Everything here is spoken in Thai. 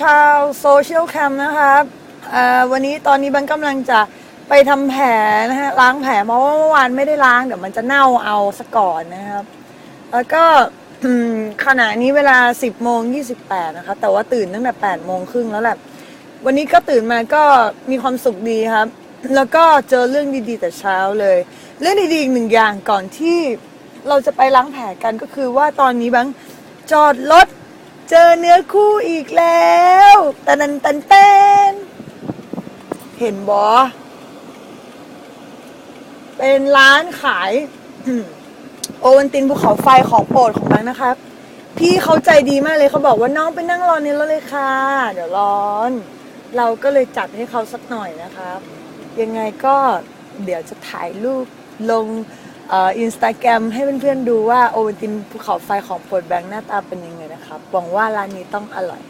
ชาวโซเชียลแคมนะครับอ่าวันนี้ตอนนี้บันกำลังจะไปทำแผลนะฮะล้างแผลเพราะว่าเมื่อวานไม่ได้ล้างเดี๋ยวมันจะเน่าเอาซะก่อนนะครับ แล้วก็ขณะนี้เวลา 10โมง28นะคะแต่ว่าตื่นตั้งแต่8โมงครึ่งแล้วแหละวันนี้ก็ตื่นมาก็มีความสุขดีครับ แล้วก็เจอเรื่องดีๆแต่เช้าเลย เรื่องดีๆอีกหนึ่งอย่างก่อนที่เราจะไปล้างแผลกันก็คือว่าตอนนี้บังจอดรถ เจอเนื้อคู่อีกแล้วตันตันเต้น เห็นบอเป็นร้านขาย โอวันตินภูเขาไฟของโปรดของนังนะครับ พี่เขาใจดีมากเลยเขาบอกว่าน้องไปนั่งรอในรถเลยค่ะ เดี๋ยวร้อน เราก็เลยจัดให้เขาสักหน่อยนะครับ ยังไงก็เดี๋ยวจะถ่ายรูปลงอินสตาแกรมให้เพื่อนๆดูว่าโอวันตินภูเขาไฟของโปรดแบงค์หน้าตาเป็นยังไง ครับหวังว่าร้านนี้ต้องอร่อย